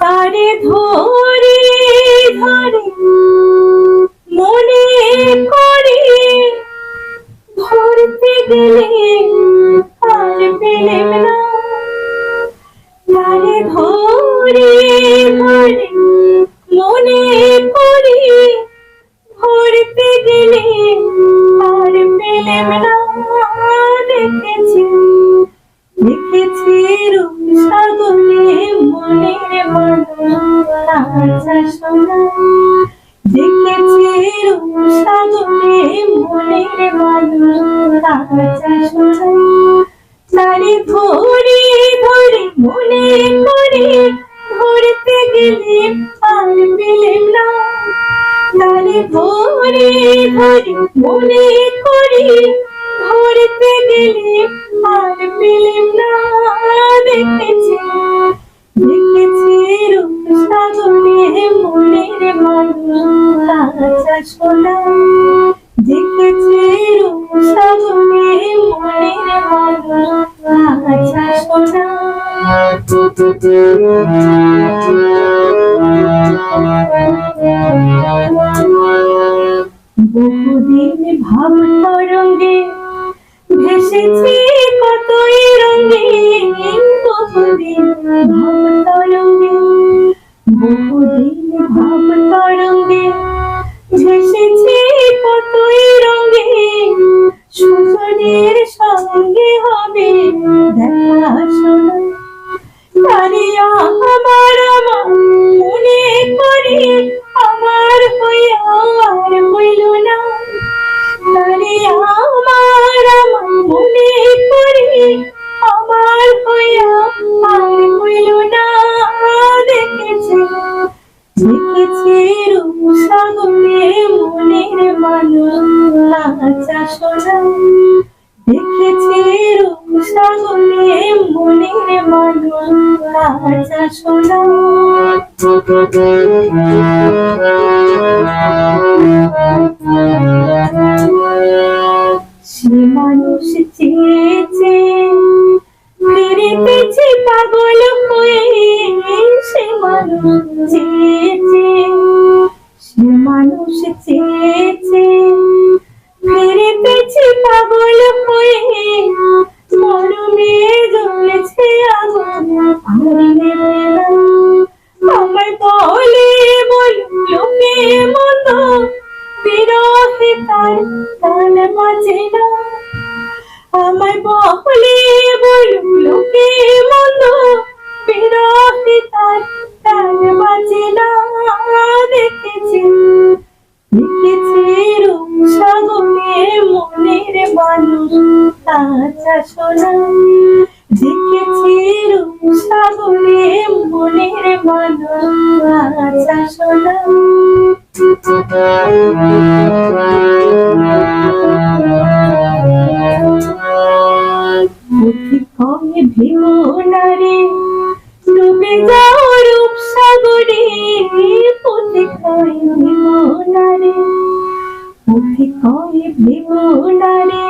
তারে ধরে ধরে মনে করে ধরতে গেলে দেখেছি সাগরে মনের শোনা তারে ধরে ধরে মনে করে ধরতে গেলে আর পেলেম না তারে ধরে ধরে মনে করে ধরতে গেলে আর পেলেম দেখেছি সাগরে মনের বহুদিন ভাব তরঙ্গে ভেসেছি কতই রঙে, বহুদিন ভাব তরঙ্গে, বহুদিন ভাব তরঙ্গে রূপ সাগরে মনের মানুষ শোনা দেখেছি সাগরে মনের মানুষ আচ্ছা শোনা মানুষ চেয়েছে চেয়েছে ফিরিতেছে পাগল হয়ে মরমে জ্বলেছে আগুন আমার বলে বল লোকে মন্দ বিরহে তার তাল বাজে না আমার বলে বল লোকে মন্দ আচ্ছা শোনা দেখেছি রূপ সাগরে মনের শোনা পুঁথি কয়ে ভীমনারে ডুবে যাও রূপ সাগরে, পুঁথি কয়ে ভীমনারে পুঁথি কয়ে ভীমনারে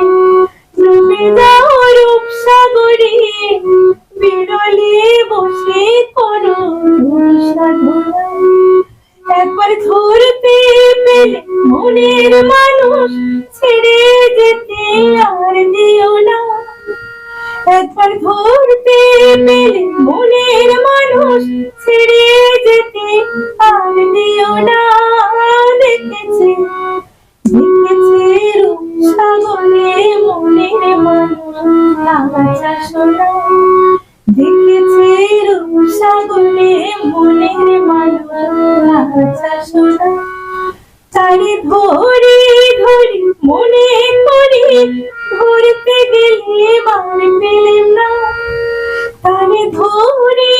যাও রূপ সাগরে বিরলে বসে করো একবার ধরতে পেলে মনের মানুষ ছেড়ে যেতে আর দিও না। একবার ধরতে পেলে মনের মানুষ ছেড়ে যেতে আর দিও না। দেখেছি ধরতে গেলে বার পেলেম না। তারে ধরে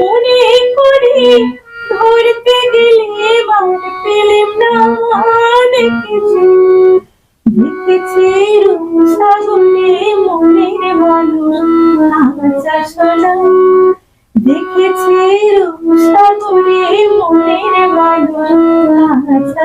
মনে করে ধরতে গেলে বার পেলেম না। দেখেছি দেখেছি রূপ সাগরে মনের মানুষ। আচ্ছা দেখেছি রূপ সাগরে মনের মানুষ। আচ্ছা